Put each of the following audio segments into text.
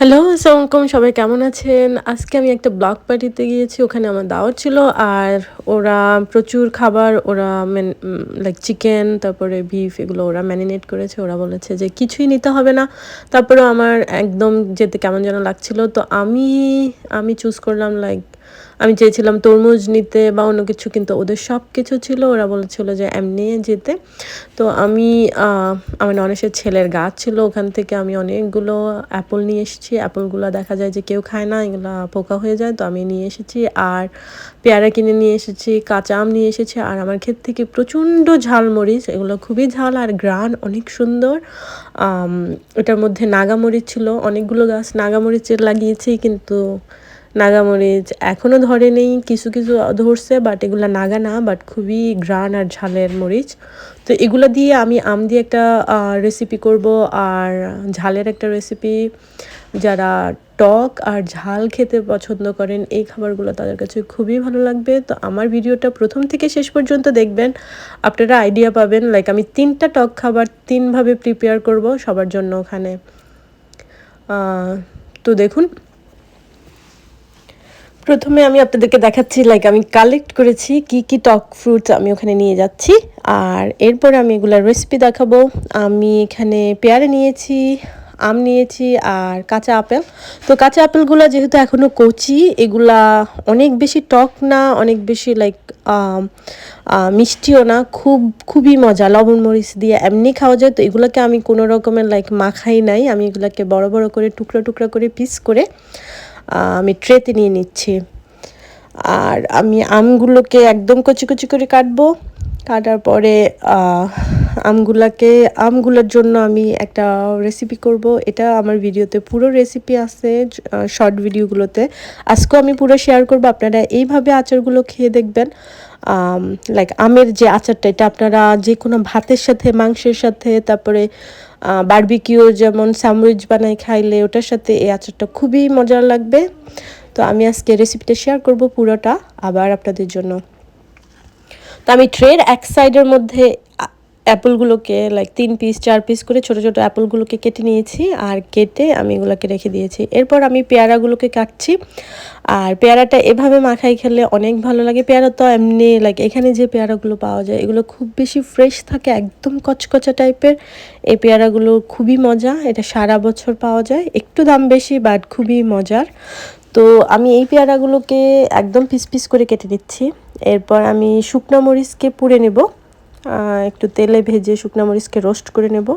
Hello আসসালামাইকুম সবাই কেমন আছেন? আজকে আমি একটা ব্লক পার্টিতে গিয়েছি, ওখানে আমার দাওয়াত ছিল আর ওরা প্রচুর খাবার, ওরা লাইক চিকেন তারপরে বিফ এগুলো ওরা ম্যারিনেট করেছে, ওরা বলেছে যে কিছুই নিতে হবে না। তারপরে আমার একদম যেতে কেমন যেন লাগছিল। তো আমি আমি চুজ করলাম লাইক আমি চেয়েছিলাম তরমুজ নিতে বা অন্য কিছু, কিন্তু ওদের সব কিছু ছিল। ওরা বলেছিল যে, এমনি যেতে। তো আমি আমার ননেশের ছেলের গাছ ছিল ওখান থেকে। আমি অনেকগুলো অ্যাপল নিয়ে এসেছি। অ্যাপলগুলো দেখা যায় যে, কেউ খায় না, এগুলো পোকা হয়ে যায়। তো আমি নিয়ে এসেছি। আর পেয়ারা কিনে নিয়ে এসেছি, কাঁচা আম নিয়ে এসেছি। আর আমার ক্ষেত থেকে প্রচণ্ড ঝালমরিচ, এগুলো খুবই ঝাল আর গ্রান অনেক সুন্দর। এটার মধ্যে নাগামরিচ ছিল। অনেকগুলো গাছ নাগামরিচের লাগিয়েছি, কিন্তু নাগামরিচ এখনও ধরে নেই কিছু কিছু ধরছে বাট এগুলো নাগা না বাট খুবই গ্রান আর ঝালের মরিচ। তো এগুলো দিয়ে আমি আম দিয়ে একটা রেসিপি করব, আর ঝালের একটা রেসিপি যারা টক আর ঝাল খেতে পছন্দ করেন, এই খাবারগুলো তাদের কাছে খুবই ভালো লাগবে। তো আমার ভিডিওটা প্রথম থেকে শেষ পর্যন্ত দেখবেন। আপনারা আইডিয়া পাবেন লাইক আমি তিনটা টক খাবার তিনভাবে প্রিপেয়ার করব সবার জন্য ওখানে। তো দেখুন। প্রথমে আমি আপনাদেরকে দেখাচ্ছি লাইক আমি কালেক্ট করেছি কি কি টক ফ্রুটস আমি ওখানে নিয়ে যাচ্ছি। আর এরপরে আমি এগুলোর রেসিপি দেখাবো। আমি এখানে পেয়ারা নিয়েছি, আম নিয়েছি আর কাঁচা আপেল। তো কাঁচা আপেলগুলো যেহেতু এখনও কচি, এগুলা অনেক বেশি টক না, অনেক বেশি লাইক মিষ্টিও না, খুব, খুবই মজা। লবণ মরিচ দিয়ে এমনি খাওয়া যায়, তো এগুলোকে আমি কোনো রকমের লাইক মাখাই নাই। আমি এগুলোকে বড় বড় করে, টুকরো টুকরো করে পিস করে আমি ট্রেতে নিয়ে নিচ্ছি। আর আমি আমগুলোকে একদম কচি কচি করে কাটবো। কাটার পরে আমগুলাকে, আমগুলোর জন্য আমি একটা রেসিপি করব। এটা আমার ভিডিওতে পুরো রেসিপি আছে শর্ট ভিডিওগুলোতে আজকেও আমি পুরো শেয়ার করব। আপনারা এইভাবে আচারগুলো খেয়ে দেখবেন। লাইক আমের যে আচারটা, এটা আপনারা যে কোনো ভাতের সাথে, মাংসের সাথে, তারপরে বারবিকিউ যেমন স্যান্ডউইচ বানাই খাইলে, ওটার সাথে এই আচারটা খুবই মজার লাগবে। তো আমি আজকে রেসিপিটা শেয়ার করব পুরোটা, আবার আপনাদের জন্য। তো আমি ট্রের এক সাইডের মধ্যে অ্যাপলগুলোকে লাইক তিন পিস চার পিস করে ছোট ছোট অ্যাপলগুলোকে কেটে নিয়েছি আর কেটে আমি এগুলোকে রেখে দিয়েছি। এরপর আমি পেয়ারাগুলোকে কাটছি আর পেয়ারাটা এভাবে মাখাই খেলে অনেক ভালো লাগে। পেয়ারা তো এমনি লাইক এখানে যে পেয়ারাগুলো পাওয়া যায়, এগুলো খুব বেশি ফ্রেশ থাকে, একদম কচকচা টাইপের। এই পেয়ারাগুলো খুবই মজা, এটা সারা বছর পাওয়া যায়। একটু দাম বেশি বাট খুবই মজার। তো আমি এই পেয়ারাগুলোকে একদম পিস পিস করে কেটে নিচ্ছি। এরপর আমি শুকনো মরিচকে পুড়ে নেব। একটু তেলে ভেজে শুকনো মরিচকে রোস্ট করে নেব।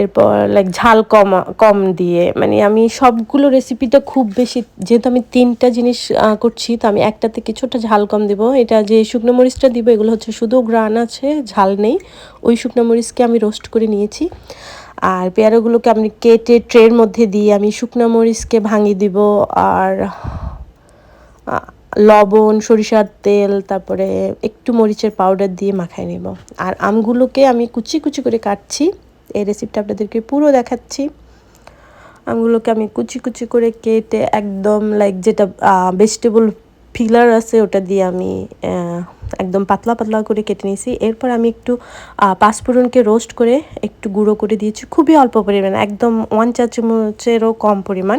এরপর লাইক ঝাল কম কম দিয়ে মানে আমি সবগুলো রেসিপিটা খুব বেশি, যেহেতু আমি তিনটা জিনিস করছি, তো আমি একটাতে কিছুটা ঝাল কম দেব। এটা যে শুকনো মরিচটা দিব, এগুলো হচ্ছে শুধু গ্রান আছে, ঝাল নেই। ওই শুকনো মরিচকে আমি রোস্ট করে নিয়েছি। আর পেয়ারাগুলোকে আমি কেটে ট্রের মধ্যে দিয়ে আমি শুকনো মরিচকে ভাঙিয়ে দিব। আর লবণ, সরিষার তেল, তারপরে একটু মরিচের পাউডার দিয়ে মাখায় নেব। আর আমগুলোকে আমি কুচি কুচি করে কাটছি। এই রেসিপিটা আপনাদেরকে পুরো দেখাচ্ছি। আমগুলোকে আমি কুচি কুচি করে কেটে একদম লাইক যেটা ভেজিটেবল ফিলার আছে, ওটা দিয়ে আমি একদম পাতলা পাতলা করে কেটে নিয়েছি। এরপর আমি একটু পাঁচফোড়নকে রোস্ট করে একটু গুঁড়ো করে দিয়েছি। খুবই অল্প পরিমাণ, একদম ওয়ান চা চামচেরও কম পরিমাণ।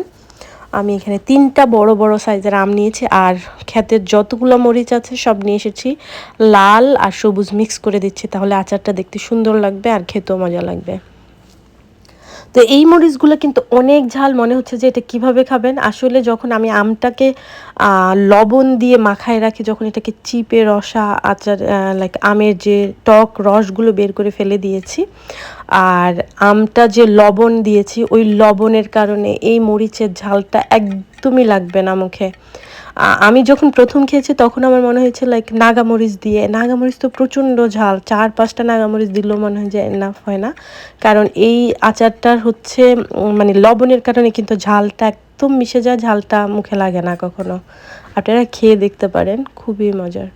আমি এখানে তিনটা বড় বড় সাইজের আম নিয়েছি আর ক্ষেতের যতগুলো মরিচ আছে সব নিয়ে এসেছি। লাল আর সবুজ মিক্স করে দিচ্ছি, তাহলে আচারটা দেখতে সুন্দর লাগবে আর খেতেও মজা লাগবে। তো এই মরিচগুলো কিন্তু অনেক ঝাল, মনে হচ্ছে যে এটা কীভাবে খাবেন? আসলে যখন আমি আমটাকে লবণ দিয়ে মাখায় রাখি, যখন এটাকে চিপে রসা আচার লাইক আমের যে টক রসগুলো বের করে ফেলে দিয়েছি, আর আমটা যে লবণ দিয়েছি, ওই লবণের কারণে এই মরিচের ঝালটা একদমই লাগবে না মুখে। আমি যখন প্রথম খেয়েছি, তখন আমার মনে হয়েছে লাইক নাগামরিচ দিয়ে। নাগামরিচ তো প্রচণ্ড ঝাল। চার পাঁচটা নাগামরিচ দিলেও মনে হয় যে এনাফ হয় না। কারণ এই আচারটার হচ্ছে মানে লবণের কারণে কিন্তু ঝালটা একদম মিশে যায়, ঝালটা মুখে লাগে না কখনো। আপনারা খেয়ে দেখতে পারেন, খুবই মজার।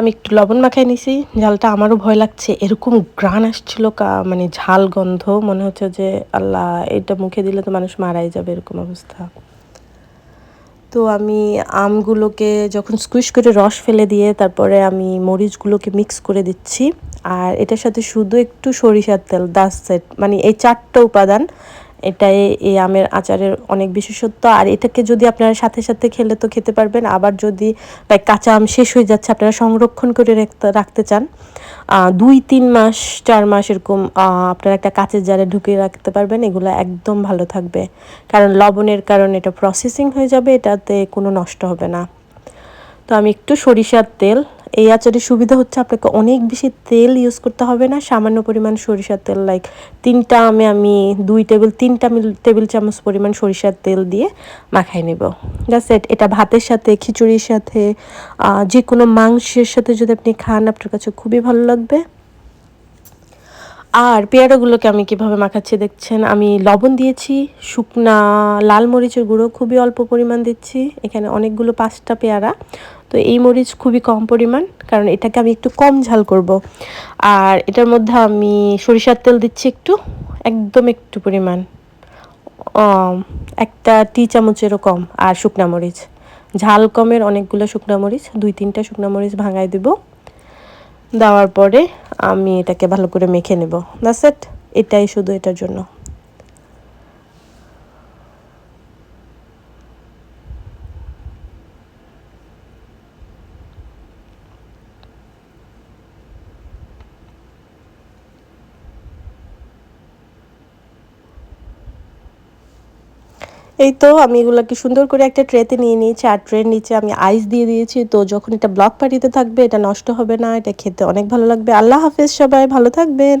আমি একটু লবণ মাখাই নিছি ঝালটা আমারও ভয় লাগছে। এরকম গ্রান আসছিল মানে ঝাল গন্ধ, মনে হচ্ছে যে আল্লাহ, এটা মুখে দিলে তো মানুষ মারাই যাবে এরকম অবস্থা। তো আমি আমগুলোকে যখন স্কুইশ করে রস ফেলে দিয়ে তারপরে আমি মরিচগুলোকে মিক্স করে দিচ্ছি। আর এটার সাথে শুধু একটু সরিষার তেল দাস সেট মানে এই চারটা উপাদান এটাই এই আমের আচারের অনেক বিশেষত্ব। আর এটাকে যদি আপনারা সাথে সাথে খেলে তো খেতে পারবেন। আবার যদি কাঁচা আম শেষ হয়ে যাচ্ছে, আপনারা সংরক্ষণ করে রাখতে রাখতে চান দুই, তিন মাস, চার মাস এরকম আপনারা একটা কাঁচের জারে ঢুকিয়ে রাখতে পারবেন। এগুলো একদম ভালো থাকবে। কারণ লবণের কারণে এটা প্রসেসিং হয়ে যাবে, এটাতে কোনো নষ্ট হবে না। তো আমি একটু সরিষার তেল এই আচারের সুবিধা হচ্ছে আপনাকে অনেক বেশি তেল ইউজ করতে হবে না। সামান্য পরিমাণ সরিষার তেল লাইক তিনটা আমে আমি দুই টেবিল তিনটা টেবিল চামচ পরিমাণ সরিষার তেল দিয়ে মাখাই নেব। জাস্ট এটা ভাতের সাথে, খিচুড়ির সাথে যে কোনো মাংসের সাথে যদি আপনি খান, আপনার কাছে খুবই ভালো লাগবে। আর পেয়ারাগুলোকে আমি কীভাবে মাখাচ্ছি দেখছেন? আমি লবণ দিয়েছি, শুকনা লাল মরিচের গুঁড়ো খুবই অল্প পরিমাণ দিচ্ছি, এখানে অনেকগুলো পাঁচটা পেয়ারা। তো এই মরিচ খুবই কম পরিমাণ, কারণ এটাকে আমি একটু কম ঝাল করব। আর এটার মধ্যে আমি সরিষার তেল দিচ্ছি একটু, একদম একটু পরিমাণ। একটা টি চামচেরও কম, আর শুকনা মরিচ। ঝাল কমের অনেকগুলো শুকনা মরিচ, দুই তিনটা শুকনা মরিচ ভাঙাই দেবো। দেওয়ার পরে আমি এটাকে ভালো করে মেখে নেব। দ্যাটস ইট এটাই শুধু এটার জন্য। এই তো আমি এগুলোকে সুন্দর করে একটা ট্রেতে নিয়ে নিয়েছি, আর ট্রের নিচে আমি আইস দিয়ে দিয়েছি। তো যখন এটা ব্লক পার্টিতে থাকবে, এটা নষ্ট হবে না, এটা খেতে অনেক ভালো লাগবে। আল্লাহ হাফেজ সবাই, ভালো থাকবেন।